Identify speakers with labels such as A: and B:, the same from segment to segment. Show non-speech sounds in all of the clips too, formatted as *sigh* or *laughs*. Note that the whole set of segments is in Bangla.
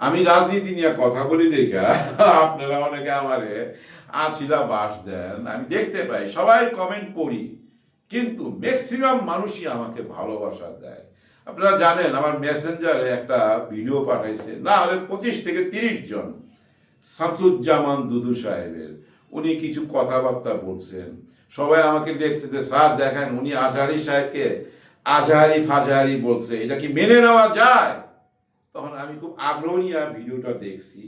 A: আমি রাজনীতি নিয়ে কথা বলি দেখা, আপনারা অনেকে আমারে আছিলা বাস দেন, আমি দেখতে পাই, সবাই কমেন্ট পড়ি কিন্তু ম্যাক্সিমাম মানুষই আমাকে ভালোবাসা দেয়। আপনারা জানেন, আমার মেসেঞ্জারে একটা ভিডিও পাঠাইছে, না হলে পঁচিশ থেকে তিরিশ জন, শামসুজ্জামান দুদু সাহেবের। উনি কিছু কথাবার্তা বলছেন। সবাই আমাকে দেখছে যে, স্যার, দেখেন, উনি আজহারি সাহেবকে আজহারি ফাজহারি বলছে, এটা কি মেনে নেওয়া যায়? তখন আমি খুব আগ্রহ নিয়ে ভিডিওটা দেখছি।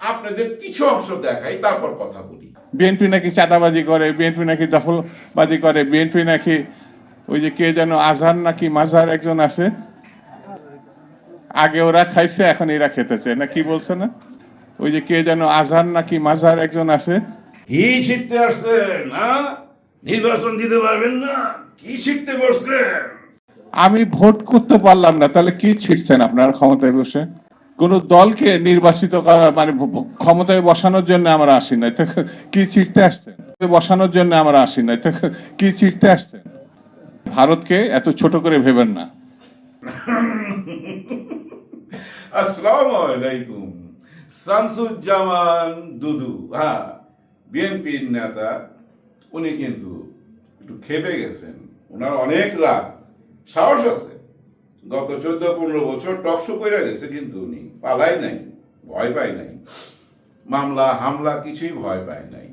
A: আপনাদের কিছু অংশ দেখাই তারপর কথা বলি।
B: বিএনপি নাকি চাঁদাবাজি করে বিএনপি নাকি দখলবাজি করে বিএনপি নাকি ওই যে কে যেন আজহার নাকি মাঝহার একজন আছে। আগে ওরা খাইছে এখন এরা খেতেছে না কি বলছে না? ওই যে কে যেন আজহার নাকি মাঝহার একজন আছে।
A: কি শিখতে আসছে না নির্বাচন দিতে পারবেন না কি শিখতে বসছেন?
B: আমি ভোট করতে পারলাম না, তাহলে কি ছিটছেন আপনার ক্ষমতায় বসে? কোন দলকে নির্বাচিত করা মানে ক্ষমতায় বসানোর জন্য আমরা আসি নাই, তো *laughs* কি ছিটতে আসছেন? বসানোর জন্য আমরা আসি নাই, তো *laughs* কি ছিটতে আসছেন? ভারতকে এত ছোট করে ভেবেন না। *laughs*
A: আসসালামু আলাইকুম। শামসুজ্জামান দুদু হ্যাঁ বিএনপির নেতা, উনি কিন্তু একটু খেপে গেছেন। ওনার অনেক রাগ। সাহস আছে। গত চোদ্দ পনেরো বছর টকশো করে গেছে, কিন্তু উনি পালাই নাই, ভয় পায় নাই। মামলা, হামলা কিছুই ভয় পায় নাই।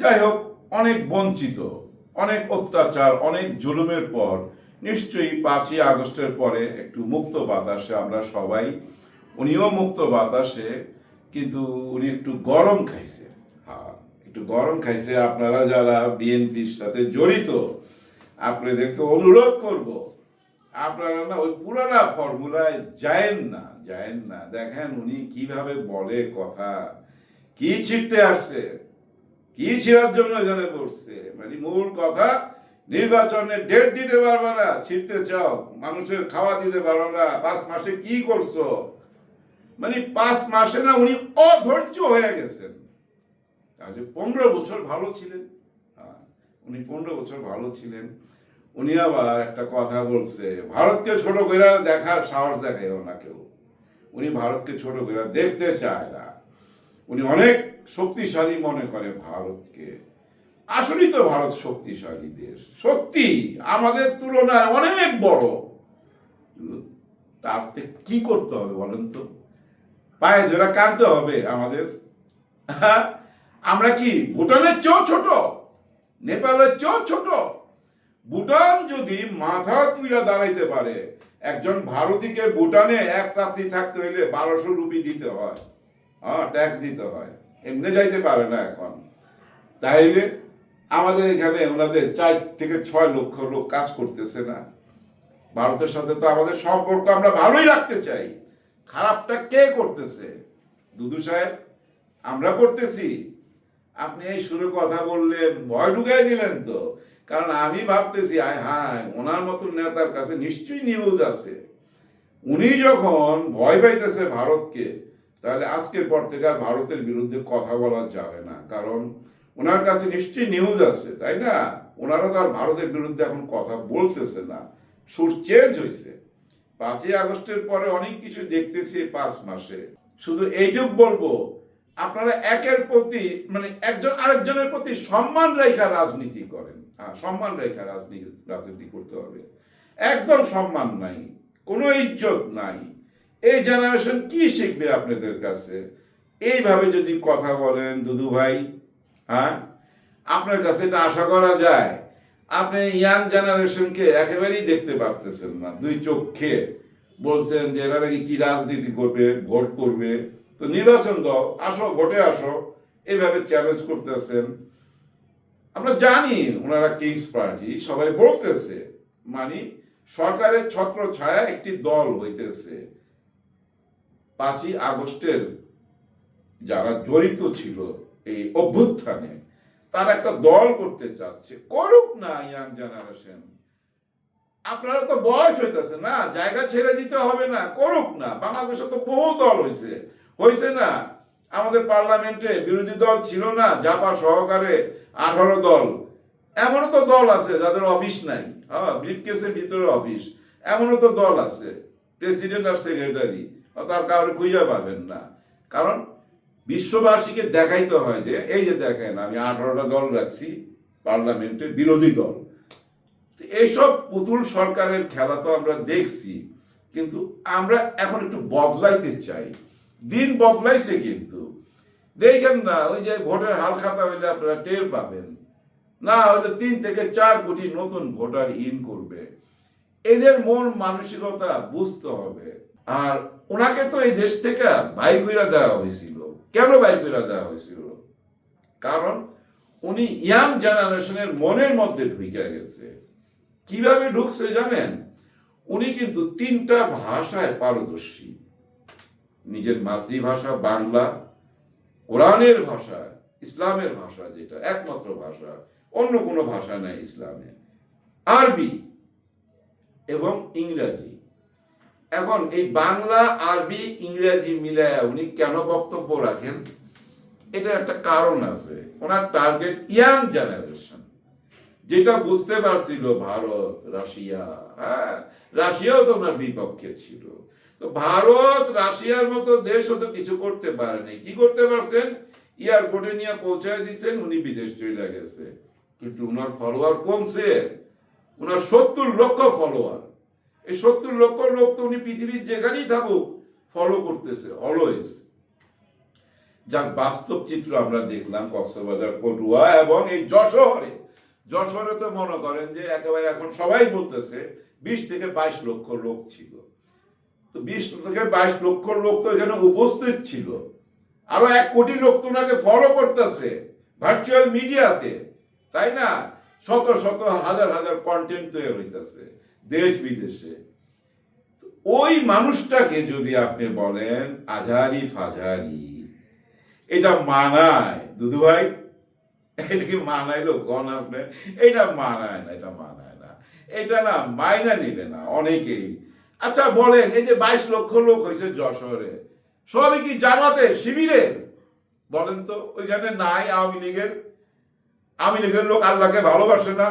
A: যাই হোক, অনেক বঞ্চিত, অনেক অত্যাচার, অনেক জুলুমের পর নিশ্চয়ই পাঁচই আগস্টের পরে একটু মুক্ত বাতাসে আমরা সবাই, উনিও মুক্ত বাতাসে, কিন্তু উনি একটু গরম খাইছে। হ্যাঁ একটু গরম খাইছে। আপনারা যারা বিএনপির সাথে জড়িত, আপনাদেরকে অনুরোধ করব আপনারা না ওই পুরানা ফর্মুলায় যায়েন না যায়েন না। দেখেন উনি কীভাবে বলে কথা কি ছিটতে আসছে কি ছিড়ার জন্য এখানে পড়ছে মানে মূল কথা নির্বাচনে ডেট দিতে পারবে না ছিটতে চাও মানুষের খাওয়া দিতে পারো না পাঁচ মাসে কি করছ? মানে পাঁচ মাসে না উনি অধৈর্য হয়ে গেছেন। তাহলে পনেরো বছর ভালো ছিলেন। হ্যাঁ, উনি পনেরো বছর ভালো ছিলেন। উনি আবার একটা কথা বলছে, ভারতকে ছোট করে দেখার সাহস দেখায় না কেউ। উনি ভারতকে ছোট করে দেখতে চায় না। উনি অনেক শক্তিশালী মনে করে ভারতকে। আসলেই তো ভারত শক্তিশালী দেশ। সত্যি, আমাদের তুলনায় অনেক বড়। তাতে কি করতে হবে বলেন তো? পায়ে ধরে কাঁদতে হবে আমাদের। হ্যাঁ? আমরা কি ভুটানের চেয়েও ছোট? নেপালের চেয়েও ছোট? ভুটান যদি মাথা তুইলা দাঁড়াইতে পারে, একজন ভারতীকে ভুটানে এক রাত্রি থাকতে হইলে বারোশো রুপি দিতে হয়। হ্যাঁ ট্যাক্স দিতে হয়। এমনি যাইতে পারে না এখন। তাইলে আমাদের এখানে ওনাদের চার থেকে ছয় লক্ষ লোক কাজ করতেছে না। ভারতের সাথে তো আমাদের সম্পর্ক আমরা ভালোই রাখতে চাই। খারাপটা কে করতেছে? দুদু সাহেব, আমরা করতেছি। আপনি এই শুরু কথা বললেন ভয় ঢুকাই দিলেন তো। কারণ আমি ভাবতেছি, আয় হায়, ওনার মতন নেতার কাছে নিশ্চয়ই নিউজ আছে। উনি যখন ভয় পাইতেছে ভারতকে, তাহলে আজকের পর থেকে আর ভারতের বিরুদ্ধে কথা বলা যাবে না। কারণ ওনার কাছে নিশ্চয়ই নিউজ আছে, তাই না? ওনারা তো আর ভারতের বিরুদ্ধে এখন কথা বলতেছে না। সুর চেঞ্জ হয়েছে পাঁচই আগস্টের পরে অনেক কিছু দেখতেছি পাঁচ মাসে। শুধু এইটুক বলব, আপনারা একের প্রতি মানে একজন আরেকজনের প্রতি সম্মান রেখা রাজনীতি করেন হ্যাঁ সম্মান রেখা রাজনীতি রাজনীতি করতে হবে। একদম সম্মান নাই, কোনো ইজ্জত নাই। এই জেনারেশন কি শিখবে আপনাদের কাছে? এইভাবে যদি কথা বলেন, দুদু ভাই হ্যাঁ আপনার কাছে এটা আশা করা যায়। আপনি ইয়াং জেনারেশনকে একেবারেই দেখতে পারতেছেন না। দুই চোখে বলছেন যে এরা নাকি কি রাজনীতি করবে, ভোট করবে। তো নির্বাচন দাও, আসো, ভোটে আসো। এইভাবে চ্যালেঞ্জ করতেছেন। আমরা জানি ওনারা কিংস পার্টি সবাই বলতেছে মানে সরকারের ছত্র ছায়া একটি দল হইতেছে। পাঁচই আগস্টের যারা জড়িত ছিল এই অভ্যুত্থানে, তারা একটা দল করতে চাচ্ছে। করুক না ইয়াং জেনারেশন। আপনারা তো বয়স হইতেছে না, জায়গা ছেড়ে দিতে হবে না, করুক না। বাংলাদেশে তো বহু দল হয়েছে হয়েছে না, আমাদের পার্লামেন্টে বিরোধী দল ছিল না, জাপা সহকারে আঠারো দল। এমনও তো দল আছে যাদের অফিস নাই। হ্যাঁ ব্রিফকেসের ভিতরে অফিস। এমনও তো দল আছে, প্রেসিডেন্ট আর সেক্রেটারি। তার কাউরে খুঁজে পাবেন না। কারণ বিশ্ববাসীকে দেখাইতে হয় যে, এই যে দেখেন, আমি আঠারোটা দল রাখছি, পার্লামেন্টের বিরোধী দল। এইসব পুতুল সরকারের খেলা তো আমরা দেখছি, কিন্তু আমরা এখন একটু বদলাইতে চাই। দিন বদলাইছে কিন্তু। দেখেন না, ওই যে ভোটের হাল খাতা হইলে আপনারা টের পাবেন। না হলে তিন থেকে চার কোটি নতুন ভোটার ইন করবে। এদের মন মানসিকতা বুঝতে হবে। আর ওনাকে তো এই দেশ থেকে বাই কইরা দেওয়া হয়েছিল। কেন বাই কইরা দেওয়া হয়েছিল? কারণ উনি ইয়াং জেনারেশনের মনের মধ্যে ঢুকে গেছে। কীভাবে ঢুকছে জানেন? উনি কিন্তু তিনটা ভাষায় পারদর্শী। নিজের মাতৃভাষা বাংলা কোরআনের ভাষা, ইসলামের ভাষা যেটা, একমাত্র ভাষা, অন্য কোনো ভাষা নেই ইসলামে আরবি এবং ইংরাজি। এখন এই বাংলা, আরবি, ইংরাজি মিলায় উনি কেন বক্তব্য রাখেন? এটা একটা কারণ আছে। ওনার টার্গেট ইয়াং জেনারেশন যেটা বুঝতে পারছিল ভারত, রাশিয়া হ্যাঁ? রাশিয়াও তো ওনার বিপক্ষে ছিল। তো ভারত, রাশিয়ার মতো দেশও তো কিছু করতে পারেনি কি করতে পারছেন? এয়ারপোর্টে নিয়ে পৌঁছায় দিচ্ছেন, উনি বিদেশ চলে গেছে। কিন্তু ওনার ফলোয়ার কমছে। ওনার সত্তর লক্ষ ফলোয়ার এই সত্তর লক্ষ লোক তো উনি পৃথিবীর যেখানেই থাকুক ফলো করতেছে অলওয়েজ যার বাস্তব চিত্র আমরা দেখলাম কক্সবাজার, পটুয়া এবং এই যশোহরে। যশোরে তো মনে করেন যে একেবারে এখন সবাই বলতেছে, বিশ থেকে বাইশ লক্ষ লোক ছিল। তো বিশ থেকে বাইশ লক্ষ লোক তো এখানে উপস্থিত ছিল। আরও এক কোটি লোক তো ওনাকে ফলো করতেছে ভার্চুয়াল মিডিয়াতে তাই না? শত শত হাজার হাজার কন্টেন্ট তৈরি হইতেছে দেশ বিদেশে। ওই মানুষটাকে যদি আপনি বলেন আজারি ফাজারি, এটা মানায়। দুদু ভাই, এটা কি মানাইলো কোন আপনি? এটা মানায় না, এটা মানায় না। এটা না মাইনা নিবে না, অনেকেই আচ্ছা বলেন, এই যে বাইশ লক্ষ লোক হয়েছে যশোরে, সবই কি জামাতের শিবিরের বলেন তো, ওইখানে নাই আওয়ামী লীগের। আওয়ামী লীগের লোক আল্লাহকে ভালোবাসে না।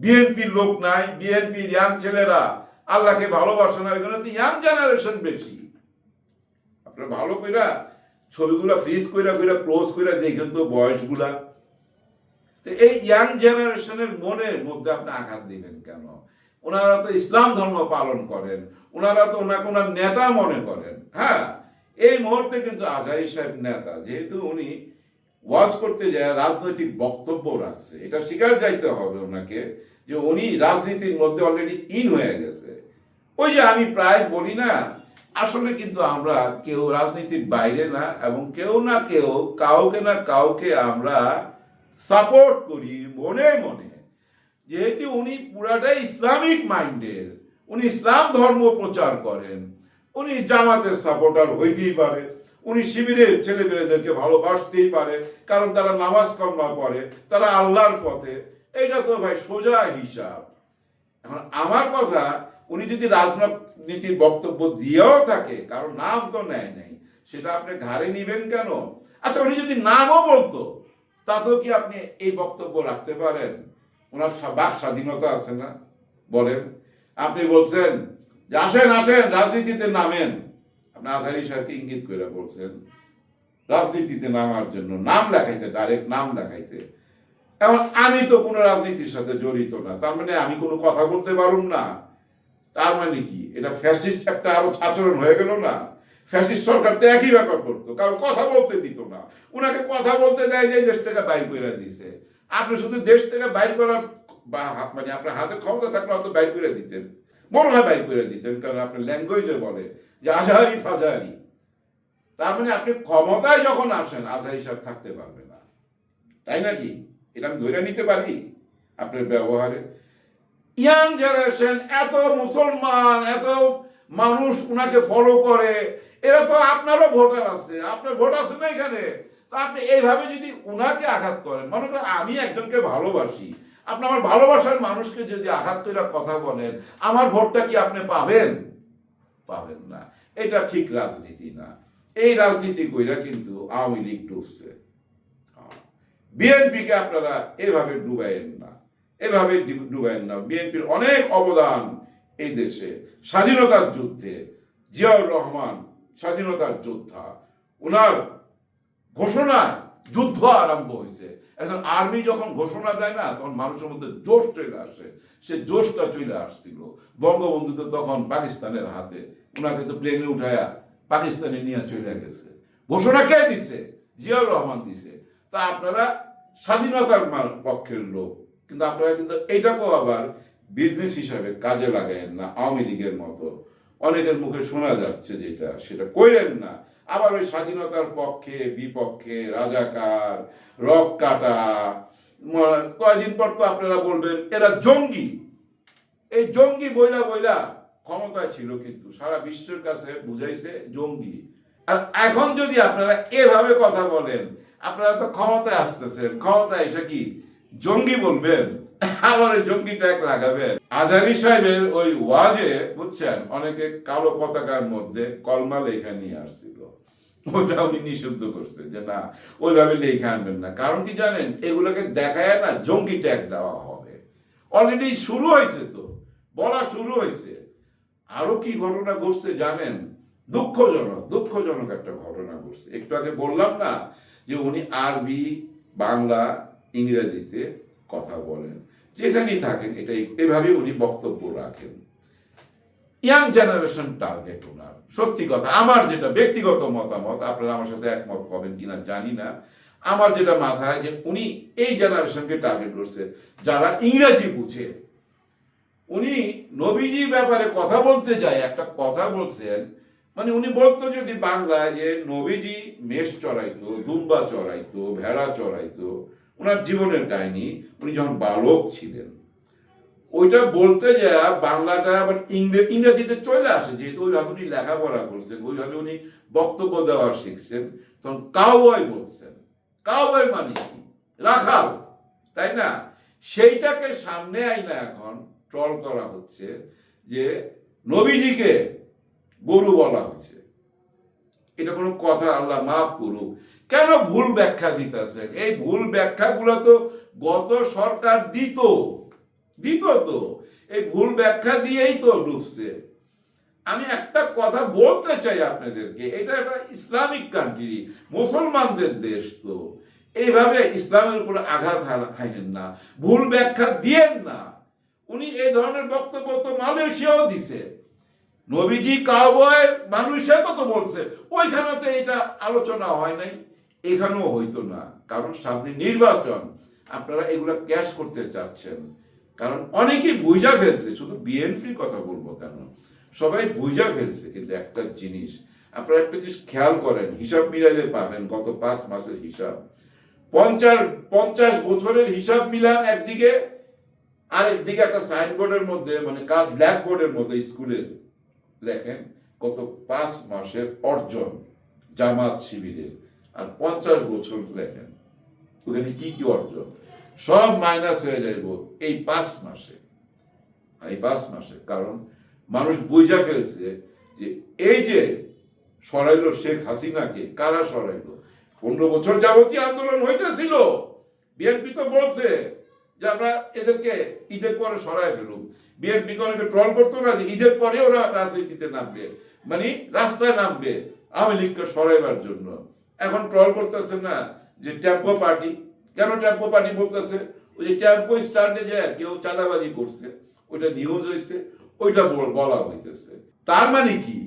A: বিএনপির লোক নাই, বিএনপির ইয়াং ছেলেরা আল্লাহকে ভালোবাসে না, ওইখানে তো ইয়াং জেনারেশন বেশি। আপনারা ভালো কইরা ছবিগুলা ফ্রিজ কইরা কইরা ক্লোজ কইরা দেখেন তো বয়সগুলা। তো এই ইয়াং জেনারেশনের মনের মধ্যে আপনি আঘাত দিবেন কেন? ওনারা তো ইসলাম ধর্ম পালন করেন, ওনারা তো ওনাকে ওনার নেতা মনে করেন হ্যাঁ? এই মুহূর্তে কিন্তু আজাই সাহেব নেতা, যেহেতু উনি ওয়াজ করতে যায়, রাজনৈতিক বক্তব্য রাখছে, এটা স্বীকার যাইতে হবে ওনাকে যে উনি রাজনীতির মধ্যে অলরেডি ইন হয়ে গেছে। ওই যে আমি প্রায় বলি না, আসলে কিন্তু আমরা কেউ রাজনীতির বাইরে না এবং কেউ না কেউ, কাউকে না কাউকে আমরা সাপোর্ট করি মনে মনে। যেহেতু উনি পুরাটাই ইসলামিক মাইন্ডের, উনি ইসলাম ধর্ম প্রচার করেন, উনি জামাতের সাপোর্টার হইতেই পারে, উনি শিবিরের ছেলে মেয়েদেরকে ভালোবাসতেই পারে, কারণ তারা নামাজ কর্মা পড়ে, তারা আল্লাহর পথে এটা তো ভাই সোজা হিসাব। এখন আমার কথা, উনি যদি রাজনীতির বক্তব্য দিয়েও থাকে কারণ নাম তো নেয় নাই, সেটা আপনি ঘাড়ে নিবেন কেন? আচ্ছা উনি যদি নামও বলতো, তাতেও কি আপনি এই বক্তব্য রাখতে পারেন? ওনার বাক স্বাধীনতা আছে না? বলেন। আপনি বলছেন যে আসেন আসেন, রাজনীতিতে নামেন। আপনি আজহারি সাহেবকে ইঙ্গিত করে বলছেন, রাজনীতিতে নামার জন্য নাম লেখাইতে ডাইরেক্ট নাম লেখাইতে। এখন আমি তো কোনো রাজনীতির সাথে জড়িত না, তার মানে আমি কোনো কথা বলতে পারুম না। তার মানে কি? এটা ফ্যাসিস্ট একটা আরও আচরণ হয়ে গেল না? ফ্যাসিস্ট সরকার তো একই ব্যাপার করতো কারণ কথা বলতে দিত না। উনাকে কথা বলতে দেয় যে দেশ থেকে বাইর করে দিছে। আপনি শুধু দেশ থেকে বাইর করার বা মানে আপনার হাতে ক্ষমতা থাকলে হয়তো বাইর করে দিতেন। মনে হয় বাইর করে দিতেন, কারণ আপনার ল্যাঙ্গুয়েজে বলে যে আজহারি ফাজারি তার মানে আপনি ক্ষমতায় যখন আসেন, আজহারি সাহেব থাকতে পারবে না। তাই নাকি? এটা আমি ধরে নিতে পারি আপনার ব্যবহারে। ইয়াং জেনারেশন এত মুসলমান, এত মানুষ উনাকে ফলো করে, এরা তো আপনারও ভোটার আছে। আপনার ভোট আছে না এখানে? তো আপনি এইভাবে যদি উনাকে আঘাত করেন, মনে করেন আমি একজনকে ভালোবাসি, আপনি আমার ভালোবাসার মানুষকে যদি আঘাত করে কথা বলেন, আমার ভোটটা কি আপনি পাবেন? পাবেন না। এটা ঠিক রাজনীতি না। এই রাজনীতি কইরা কিন্তু আওয়ামী লীগ ডুবছে। বিএনপিকে আপনারা এভাবে ডুবাইয়েন না। এভাবে ডি- ডুবাইয়েন না। বিএনপির অনেক অবদান এই দেশে। স্বাধীনতার যুদ্ধে জিয়াউর রহমান স্বাধীনতার যোদ্ধা। ওনার ঘোষণায় যুদ্ধ আরম্ভ হয়েছে। এখন আর্মি যখন ঘোষণা দেয় না, তখন মানুষের মধ্যে জোশ চলে আসে। সে জোশটা চলে আসছিল। বঙ্গবন্ধু তো তখন পাকিস্তানের হাতে। ওনাকে তো প্লেনে উঠায়া পাকিস্তানে নিয়ে চলে গেছে। ঘোষণা কে দিছে? জিয়াউর রহমান দিছে। তা আপনারা স্বাধীনতার পক্ষের লোক। কিন্তু আপনারা কিন্তু এটাকেও আবার বিজনেস হিসাবে কাজে লাগায়েন না, আওয়ামী লীগের মতো। অনেকের মুখে শোনা যাচ্ছে যেটা, সেটা কইলেন না। আবার ওই স্বাধীনতার পক্ষে, বিপক্ষে, রাজাকার, রক কাটা কয়দিন পর তো আপনারা বলবেন, এরা জঙ্গি। এই জঙ্গি বইলা বইলা ক্ষমতা ছিল কিন্তু, সারা বিশ্বের কাছে বুঝাইছে জঙ্গি। আর এখন যদি আপনারা এভাবে কথা বলেন, আপনারা তো ক্ষমতায় আসতেছেন। ক্ষমতায় এসে কি জঙ্গি বলবেন? ওই জঙ্গি ট্যাগ লাগাবেন আজারি সাহেবের ওই ওয়াজে, বুঝছেন, অনেকে কালো পতাকার মধ্যে কলমা লেখা নিয়ে আসছিল। ওটা উনি নিষিদ্ধ করছে, যে না, ওইভাবে লেখা আনবেন না। কারণ কি জানেন, এগুলোকে দেখায় না, জঙ্গি ট্যাগ দেওয়া হবে। অলরেডি শুরু হয়েছে তো, বলা শুরু হয়েছে। আরও কি ঘটনা ঘটছে জানেন? দুঃখজনক দুঃখজনক একটা ঘটনা ঘটছে। একটু আগে বললাম না, যে উনি আরবি, বাংলা, ইংরেজিতে কথা বলেন। যেখানেই থাকেন এটা এভাবে উনি বক্তব্য রাখেন। ইয়াং জেনারেশন টার্গেট ওনার। সত্যি কথা, আমার যেটা ব্যক্তিগত মতামত, আপনারা আমার সাথে একমত হবেন কিনা জানি না। আমার যেটা মাথায় যে উনি এই জেনারেশনকে টার্গেট করছে। যারা ইংরেজি বুঝে। উনি নবীজির ব্যাপারে কথা বলতে যায়, একটা কথা বলছেন মানে উনি বলতো যদি বাংলায় যে নবীজি মেষ চড়াইতো, দুম্বা চড়াইতো, ভেড়া চড়াইতো ওনার জীবনের কাহিনী, উনি যখন বালক ছিলেন, ওইটা বলতে যা বাংলাটা আবার ইংরে- ইংরেজিতে চলে আসে, যেহেতু ওইভাবে উনি লেখাপড়া করছেন ওইভাবে উনি বক্তব্য দেওয়া শিখছেন, তখন কাউবয় বলছেন। কাউবয় মানে কি? রাখাল, তাই না? সেইটাকে সামনে আইনা এখন ট্রল করা হচ্ছে যে নবীজিকে গরু বলা হয়েছে। এটা কোনো কথা আল্লাহ মাফ করুক। কেন ভুল ব্যাখ্যা দিতেছেন? এই ভুল ব্যাখ্যাগুলো তো গত সরকার দিত। দিত তো। এই ভুল ব্যাখ্যা দিয়েই তো ডুবছে। আমি একটা কথা বলতে চাই আপনাদেরকে, এটা একটা ইসলামিক কান্ট্রি মুসলমানদের দেশ তো। এইভাবে ইসলামের উপর আঘাত হানেন না, ভুল ব্যাখ্যা দিয়েন না। উনি এই ধরনের বক্তব্য তো মালয়েশিয়াও দিছে। নবীজি কাউবয় মানুষে তো তো বলছে? ওইখানে তো এটা আলোচনা হয় নাই, এখানেও হইতো না, কারণ সামনে নির্বাচন। আপনারা এগুলা ক্যাশ করতে চাচ্ছেন, কারণ অনেকেই বুঝা ফেলছে, শুধু বিএনপির কথা বলব কেন? সবাই বুঝা ফেলছে, কিন্তু একটা জিনিস, আপনারা একটা জিনিস খেয়াল করেন, হিসাব মিলাইলে পাবেন, গত পাঁচ মাসের হিসাব। পঞ্চাশ পঞ্চাশ বছরের হিসাব মিলান একদিকে আর একদিকে একটা সাইনবোর্ডের মধ্যে মানে কাজ ব্ল্যাকবোর্ডের মধ্যে স্কুলের। লেখেন, গত পাঁচ মাসের অর্জন জামাত শিবিরের। আর পঞ্চাশ বছর লেখেন, ওখানে কি কি অর্জন? সব মাইনাস হয়ে যাইব এই পাঁচ মাসে। এই পাঁচ মাসে, কারণ মানুষ বুঝা ফেলছে যে এই যে সরাইলো শেখ হাসিনাকে কারা সরাইলো? পনেরো বছর যাবতীয় আন্দোলন হইতেছিল। বিএনপি তো বলছে যে আমরা এদেরকে ঈদের পরে সরাই ফেলুম। ট্রল করতো না, যে ঈদের পরে ওরা রাজনীতিতে নামবে। মানে রাস্তায় নামবে আওয়ামী লীগকে সরাইবার জন্য। এখন ট্রল করতেছে না যে টেম্পো পার্টি। কেন টেম্পো পার্টি বলতেছে? ওই যে টেম্পো স্ট্যান্ডে যে কেউ চাঁদাবাজি করছে, ওইটা নিউজ হয়েছে, ওইটা বলা হইতেছে। তার মানে কি?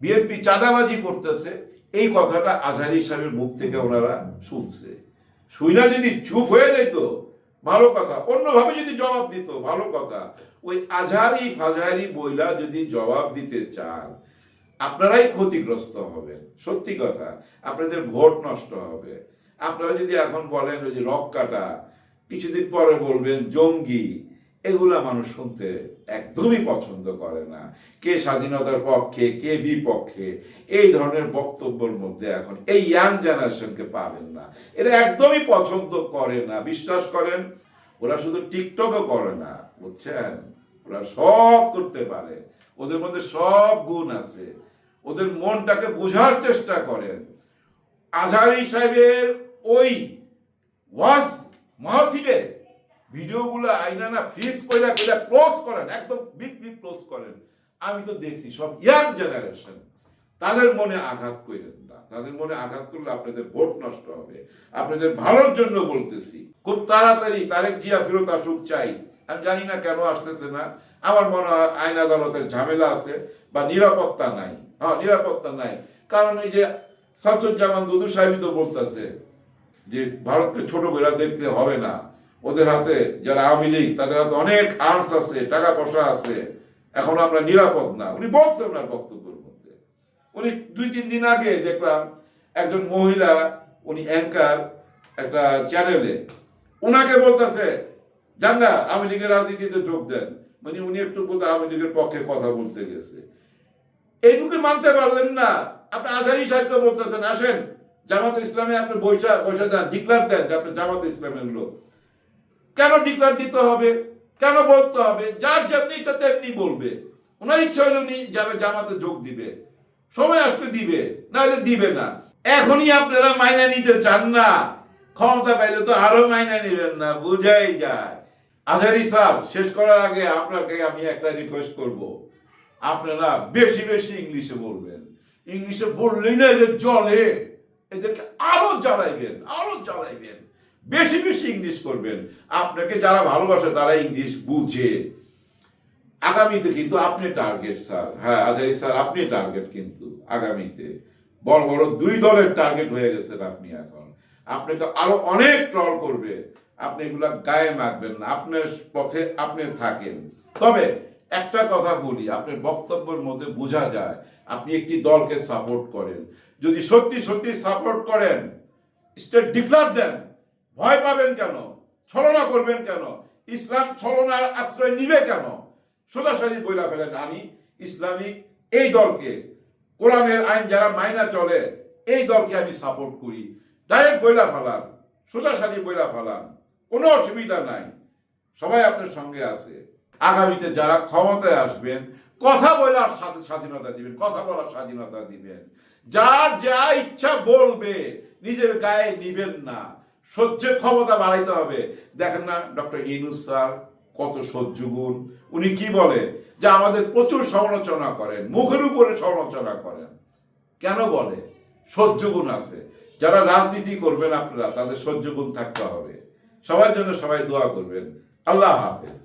A: বিএনপি চাঁদাবাজি করতেছে, এই কথাটা আজহারি সাহেবের মুখ থেকে ওনারা শুনছে। শুইনা যদি চুপ হয়ে যেত ভালো কথা। অন্যভাবে যদি জবাব দিত, ভালো কথা। ওই আজহারি ফাজহারি বইলা যদি জবাব দিতে চান, আপনারাই ক্ষতিগ্রস্ত হবেন। সত্যি কথা, আপনাদের ভোট নষ্ট হবে। আপনারা যদি এখন বলেন ওই যে রক কাটা কিছুদিন পরে বলবেন জঙ্গি, এগুলা মানুষ শুনতে একদমই পছন্দ করে না। কে স্বাধীনতার পক্ষে, কে বিপক্ষে, এই ধরনের বক্তব্যের মধ্যে এখন এই ইয়াং জেনারেশনকে পাবেন না। এরা একদমই পছন্দ করে না। বিশ্বাস করেন, ওরা শুধু টিকটকও করে না, বুঝছেন? ওরা সব করতে পারে। ওদের মধ্যে সব গুণ আছে। ওদের মনটাকে বোঝার চেষ্টা করেন। আজহারি সাহেবের ওই ওয়াজ মাহফিলে ভিডিওগুলো আইনা না ফ্রিজ কইরা কইরা ক্লোজ করেন, একদম বিগ বিগ ক্লোজ করেন। আমি তো দেখছি সব ইয়াং জেনারেশন। তাদের মনে আঘাত করেন না। তাদের মনে আঘাত করলে আপনাদের ভোট নষ্ট হবে। আপনাদের ভালোর জন্য বলতেছি। খুব তাড়াতাড়ি তারেক জিয়া ফেরত আসুক চাই। আমি জানি না কেন আসতেছে না। আমার মনে হয় আইন আদালতের ঝামেলা আছে বা নিরাপত্তা নাই। হ্যাঁ নিরাপত্তা নাই। কারণ এই যে শামসুজ্জামান দুদু সাহেবই তো বলতেছে যে ভারতকে ছোট করে দেখলে হবে না। ওদের হাতে যারা আওয়ামী লীগ, তাদের হাতে অনেক আর্মস আছে টাকা পয়সা আছে। এখন আমরা নিরাপদ না। উনি বলছেন ওনার বক্তব্যের মধ্যে। উনি দুই, তিন দিন আগে দেখলাম একজন মহিলা, উনি অ্যাঙ্কার একটা চ্যানেলে ওনাকে বলতেছে জান না, আওয়ামী লীগের রাজনীতিতে যোগ দেন। মানে উনি একটু বলতে আওয়ামী লীগের পক্ষে কথা বলতে গেছে। এইটুকু মানতে পারলেন না। আপনি আজহারি সাহেবকে বলতেছেন, আসেন, জামাত ইসলামে আপনি বৈশা বৈশা যান, ডিক্লার দেন যে আপনি জামাত ইসলামের লোক। কেন ডিক্লার দিতে হবে? কেন বলতে হবে? যার যেমনি ইচ্ছা তেমনি বলবে। ওনার ইচ্ছা হলে উনি যাবে জামাতে যোগ দিবে। সময় আসলে দিবে, নাহলে দিবে না। এখনই আপনারা মাইনা নিতে চান না। ক্ষমতা পাইলে তো আরও মাইনা নেবেন না, বুঝাই যায়। আজহারি স্যার, শেষ করার আগে আপনাকে আমি একটা রিকোয়েস্ট করব। আপনারা বেশি বেশি ইংলিশে বলবেন। ইংলিশে বললেই না এদের জলে। এদেরকে আরও জ্বালাইবেন আরও জ্বালাইবেন। বেশি বেশি ইংলিশ করবেন। আপনাকে যারা ভালোবাসে তারা ইংলিশ বুঝে। আগামীতে কিন্তু আপনি টার্গেট স্যার। হ্যাঁ আজারি স্যার, আপনি টার্গেট কিন্তু আগামীতে। বড় বড় দুই দলের টার্গেট হয়ে গেছেন আপনি এখন। আপনাকে আরও অনেক ট্রল করবে। আপনি এগুলা গায়ে মাখবেন না। আপনার পথে আপনি থাকেন। তবে একটা কথা বলি, আপনার বক্তব্যের মধ্যে বোঝা যায়, আপনি একটি দলকে সাপোর্ট করেন। যদি সত্যি সত্যি সাপোর্ট করেন স্টেট ডিক্লার দেন, ভয় পাবেন কেন? ছলনা করবেন কেন? ইসলাম ছলনার আশ্রয় নিবে কেন? সোজাসাজি বইলা ফেলেন আমি ইসলামিক এই দলকে। কোরআনের আইন যারা মাইনা চলে, এই দলকে আমি সাপোর্ট করি। ডাইরেক্ট বইলা ফেলান, সোজাসাজি বইলা ফেলান, কোনো অসুবিধা নাই। সবাই আপনার সঙ্গে আছে। আগামীতে যারা ক্ষমতায় আসবেন, কথা বলার সাথে স্বাধীনতা দিবেন, কথা বলার স্বাধীনতা দিবেন। যার যা ইচ্ছা বলবে, নিজের গায়ে নিবেন না। সহ্যের ক্ষমতা বাড়াইতে হবে। দেখেন না, ডক্টর ইনুস স্যার, কত সহ্য গুণ। উনি কি বলেন যে আমাদের প্রচুর সমালোচনা করেন, মুখের উপরে সমালোচনা করেন। কেন বলে? সহ্য গুণ আছে। যারা রাজনীতি করবেন আপনারা, তাদের সহ্য গুণ থাকতে হবে। সবার জন্য সবাই দোয়া করবেন। আল্লাহ হাফেজ।